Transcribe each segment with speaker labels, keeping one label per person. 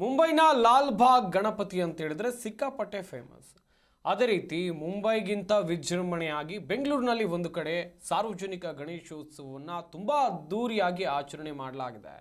Speaker 1: ಮುಂಬೈನ ಲಾಲ್ ಬಾಗ್ ಗಣಪತಿ ಅಂತ ಹೇಳಿದ್ರೆ ಸಿಕ್ಕಾಪಟ್ಟೆ ಫೇಮಸ್ ಅದೇ ರೀತಿ ಮುಂಬೈಗಿಂತ ವಿಜೃಂಭಣೆಯಾಗಿ ಬೆಂಗಳೂರಿನಲ್ಲಿ ಒಂದು ಕಡೆ ಸಾರ್ವಜನಿಕ ಗಣೇಶೋತ್ಸವವನ್ನು ತುಂಬ ಅದ್ಧೂರಿಯಾಗಿ ಆಚರಣೆ ಮಾಡಲಾಗಿದೆ.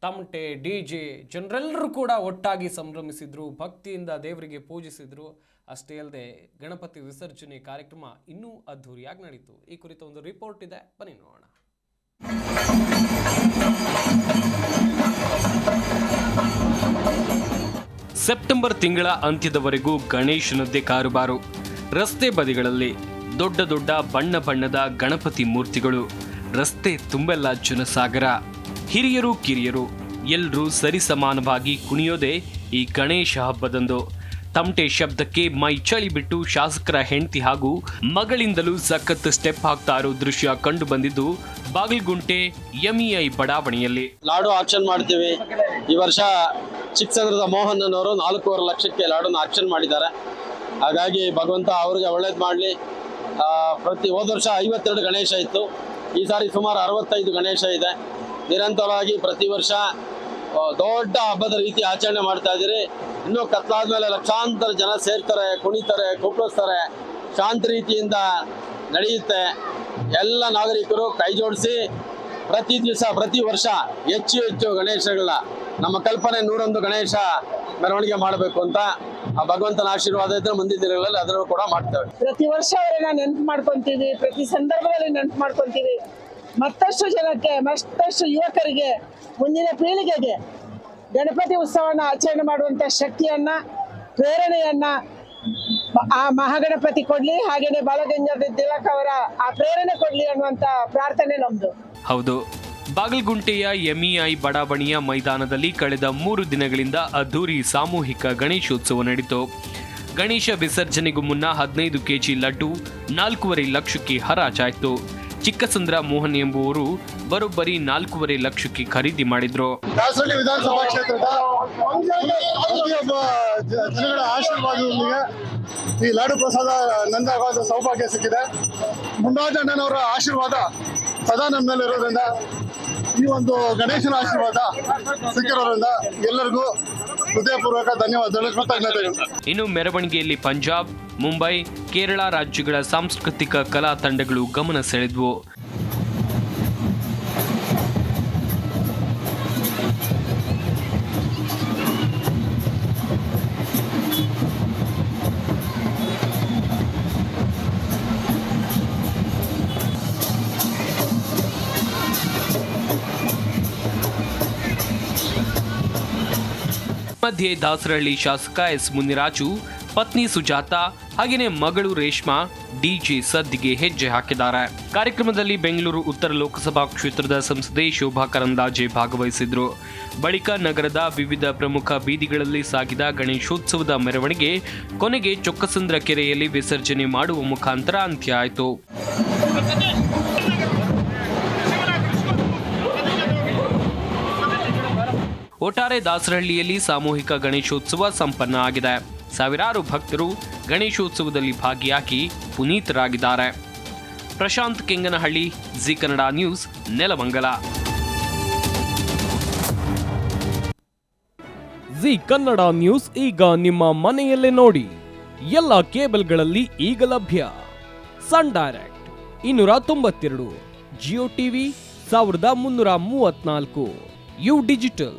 Speaker 1: ತಮಟೆ, ಡಿ ಜೆ ಜನರೆಲ್ಲರೂ ಕೂಡ ಒಟ್ಟಾಗಿ ಸಂಭ್ರಮಿಸಿದ್ರು, ಭಕ್ತಿಯಿಂದ ದೇವರಿಗೆ ಪೂಜಿಸಿದ್ರು. ಅಷ್ಟೇ ಅಲ್ಲದೆ ಗಣಪತಿ ವಿಸರ್ಜನೆ ಕಾರ್ಯಕ್ರಮ ಇನ್ನೂ ಅದ್ಧೂರಿಯಾಗಿ ನಡೀತು. ಈ ಕುರಿತ ಒಂದು ರಿಪೋರ್ಟ್ ಇದೆ. ಬನ್ನಿ ನೋಡೋಣ. ಸೆಪ್ಟೆಂಬರ್ ತಿಂಗಳ ಅಂತ್ಯದವರೆಗೂ ಗಣೇಶನದ್ದೇ ಕಾರುಬಾರು. ರಸ್ತೆ ಬದಿಗಳಲ್ಲಿ ದೊಡ್ಡ ದೊಡ್ಡ ಬಣ್ಣ ಬಣ್ಣದ ಗಣಪತಿ ಮೂರ್ತಿಗಳು, ರಸ್ತೆ ತುಂಬೆಲ್ಲ ಜನಸಾಗರ. ಹಿರಿಯರು, ಕಿರಿಯರು ಎಲ್ಲರೂ ಸರಿಸಮಾನವಾಗಿ ಕುಣಿಯೋದೇ ಈ ಗಣೇಶ ಹಬ್ಬದಂದು. ತಮಟೆ ಶಬ್ದಕ್ಕೆ ಮೈ ಚಳಿ ಬಿಟ್ಟು ಶಾಸಕರ ಹೆಂಡತಿ ಹಾಗೂ ಮಗಳಿಂದಲೂ ಸಖತ್ ಸ್ಟೆಪ್ ಹಾಕ್ತಾ ಇರೋ ದೃಶ್ಯ ಕಂಡು ಬಂದಿದ್ದು ಬಾಗಲಗುಂಟೆ ಎಂಇಐ ಬಡಾವಣೆಯಲ್ಲಿ.
Speaker 2: ಲಾಡು ಆಕ್ಷನ್ ಮಾಡ್ತೀವಿ. ಈ ವರ್ಷ ಚಿಕ್ಕಸಂದ್ರದ ಮೋಹನ್ ಅನ್ನೋರು ನಾಲ್ಕೂವರೆ ಲಕ್ಷಕ್ಕೆ ಲಾಡನ್ನು ಆಕ್ಷನ್ ಮಾಡಿದ್ದಾರೆ. ಹಾಗಾಗಿ ಭಗವಂತ ಅವ್ರಿಗೆ ಒಳ್ಳೇದು ಮಾಡಲಿ. ಪ್ರತಿ ಹೋದ ವರ್ಷ ಐವತ್ತೆರಡು ಗಣೇಶ ಇತ್ತು. ಈ ಸಾರಿ ಸುಮಾರು ಅರವತ್ತೈದು ಗಣೇಶ ಇದೆ. ನಿರಂತರವಾಗಿ ಪ್ರತಿ ವರ್ಷ ದೊಡ್ಡ ಹಬ್ಬದ ರೀತಿ ಆಚರಣೆ ಮಾಡ್ತಾ ಇದ್ದೀರಿ. ಇನ್ನೂ ಕತ್ಲಾದ್ಮೇಲೆ ಲಕ್ಷಾಂತರ ಜನ ಸೇರ್ತಾರೆ, ಕುಣಿತಾರೆ ಕುಪ್ಪಳಿಸ್ತಾರೆ ಶಾಂತ ರೀತಿಯಿಂದ ನಡೆಯುತ್ತೆ. ಎಲ್ಲ ನಾಗರಿಕರು ಕೈ ಜೋಡಿಸಿ ಪ್ರತಿ ದಿವಸ, ಪ್ರತಿ ವರ್ಷ ಹೆಚ್ಚು ಹೆಚ್ಚು ಗಣೇಶಗಳ ನಮ್ಮ ಕಲ್ಪನೆ ನೂರೊಂದು ಗಣೇಶ ಮೆರವಣಿಗೆ ಮಾಡಬೇಕು ಅಂತ ಆ ಭಗವಂತನ ಆಶೀರ್ವಾದ ಇದ್ರೆ ಮುಂದಿನ ದಿನಗಳಲ್ಲಿ ಅದನ್ನು ಕೂಡ ಮಾಡ್ತೇವೆ.
Speaker 3: ಪ್ರತಿ ವರ್ಷ ಅವರನ್ನ ನೆನಪು ಮಾಡ್ಕೊಂತೀವಿ, ಪ್ರತಿ ಸಂದರ್ಭದಲ್ಲಿ ನೆನಪು ಮಾಡ್ಕೊಂತೀವಿ. ಮತ್ತಷ್ಟು ಜನಕ್ಕೆ, ಮತ್ತಷ್ಟು ಯುವಕರಿಗೆ, ಮುಂದಿನ ಪೀಳಿಗೆಗೆ ಗಣಪತಿ ಉತ್ಸವನ ಆಚರಣೆ ಮಾಡುವಂತ ಶಕ್ತಿಯನ್ನ, ಪ್ರೇರಣೆಯನ್ನ ಆ ಮಹಾಗಣಪತಿ ಕೊಡ್ಲಿ ಹಾಗೇನೆ ಬಾಲಗಂಗಾಧರ ತಿಲಕ್ ಅವರ ಆ ಪ್ರೇರಣೆ ಕೊಡ್ಲಿ ಅನ್ನುವಂತ ಪ್ರಾರ್ಥನೆ ನಮ್ದು.
Speaker 1: ಹೌದು. ಬಾಗಲಗುಂಟೆಯ ಎಂಇಐ ಬಡಾವಣೆಯ ಮೈದಾನದಲ್ಲಿ ಕಳೆದ ಮೂರು ದಿನಗಳಿಂದ ಅದ್ದೂರಿ ಸಾಮೂಹಿಕ ಗಣೇಶೋತ್ಸವ ನಡೆಯಿತು ಗಣೇಶ ವಿಸರ್ಜನೆಗೂ ಮುನ್ನ ಹದಿನೈದು ಕೆಜಿ ಲಡ್ಡು ನಾಲ್ಕೂವರೆ ಲಕ್ಷಕ್ಕೆ ಹರಾಜಾಯಿತು. ಚಿಕ್ಕಸಂದ್ರ ಮೋಹನ್ ಎಂಬುವರು ಬರೋಬ್ಬರಿ ನಾಲ್ಕೂವರೆ ಲಕ್ಷಕ್ಕೆ ಖರೀದಿ ಮಾಡಿದ್ರು.
Speaker 4: ವಿಧಾನಸಭಾ ಆಶೀರ್ವಾದದೊಂದಿಗೆ ಈ ಲಾಡು ಪ್ರಸಾದ ನಂದಾಗೋದ ಸೌಭಾಗ್ಯ ಸಿಕ್ಕಿದೆ. ಮುಂಡಾಜಣ್ಣನವರ ಆಶೀರ್ವಾದ ಸದಾ ನಮ್ಮ ಮೇಲೆ ಇರೋದ್ರಿಂದ ಈ ಒಂದು ಗಣೇಶನ ಆಶೀರ್ವಾದ ಸಿಕ್ಕಿರೋದ್ರಿಂದ ಎಲ್ಲರಿಗೂ ಹೃದಯಪೂರ್ವಕ ಧನ್ಯವಾದಗಳು ಕೃತಜ್ಞತೆಗಳು.
Speaker 1: ಇನ್ನು ಮೆರವಣಿಗೆಯಲ್ಲಿ ಪಂಜಾಬ್, ಮುಂಬೈ, ಕೇರಳ ರಾಜ್ಯಗಳ ಸಾಂಸ್ಕೃತಿಕ ಕಲಾ ತಂಡಗಳು ಗಮನ ಸೆಳೆದ್ವು. ಮಧ್ಯೆ ದಾಸರಹಳ್ಳಿ ಶಾಸಕ ಎಸ್ ಮುನಿರಾಜು, ಪತ್ನಿ ಸುಜಾತ, ಹಾಗೆಯೇ ಮಗಳು ರೇಷ್ಮಾ, ಡಿಜೆ ಸದ್ದಿಗೆ ಹೆಜ್ಜೆ ಹಾಕಿದ್ದಾರೆ. ಕಾರ್ಯಕ್ರಮದಲ್ಲಿ ಬೆಂಗಳೂರು ಉತ್ತರ ಲೋಕಸಭಾ ಕ್ಷೇತ್ರದ ಸಂಸದೆ ಶೋಭಾ ಕರಂದಾಜೆ ಭಾಗವಹಿಸಿದ್ರು. ಬಳಿಕ ನಗರದ ವಿವಿಧ ಪ್ರಮುಖ ಬೀದಿಗಳಲ್ಲಿ ಸಾಗಿದ ಗಣೇಶೋತ್ಸವದ ಮೆರವಣಿಗೆ ಕೊನೆಗೆ ಚೊಕ್ಕಸಂದ್ರ ಕೆರೆಯಲ್ಲಿ ವಿಸರ್ಜನೆ ಮಾಡುವ ಮುಖಾಂತರ ಅಂತ್ಯ ಆಯಿತು. ಒಟ್ಟಾರೆ ದಾಸರಹಳ್ಳಿಯಲ್ಲಿ ಸಾಮೂಹಿಕ ಗಣೇಶೋತ್ಸವ ಸಂಪನ್ನ ಆಗಿದೆ. ಸಾವಿರಾರು ಭಕ್ತರು ಗಣೇಶೋತ್ಸವದಲ್ಲಿ ಭಾಗಿಯಾಗಿ ಪುನೀತರಾಗಿದ್ದಾರೆ. Prashant Kenganahalli, Zee Kannada news, Nelamangala. Zee Kannada news ಈಗ ನಿಮ್ಮ ಮನೆಯಲ್ಲೇ ನೋಡಿ. ಎಲ್ಲ ಕೇಬಲ್ಗಳಲ್ಲಿ ಈಗ ಲಭ್ಯ. ಸನ್ ಡೈರೆಕ್ಟ್ ಇನ್ನೂರ ತೊಂಬತ್ತೆರಡು, ಜಿಯೋ ಟಿವಿ ಸಾವಿರದ ಮುನ್ನೂರ ಮೂವತ್ನಾಲ್ಕು ಯು ಡಿಜಿಟಲ್.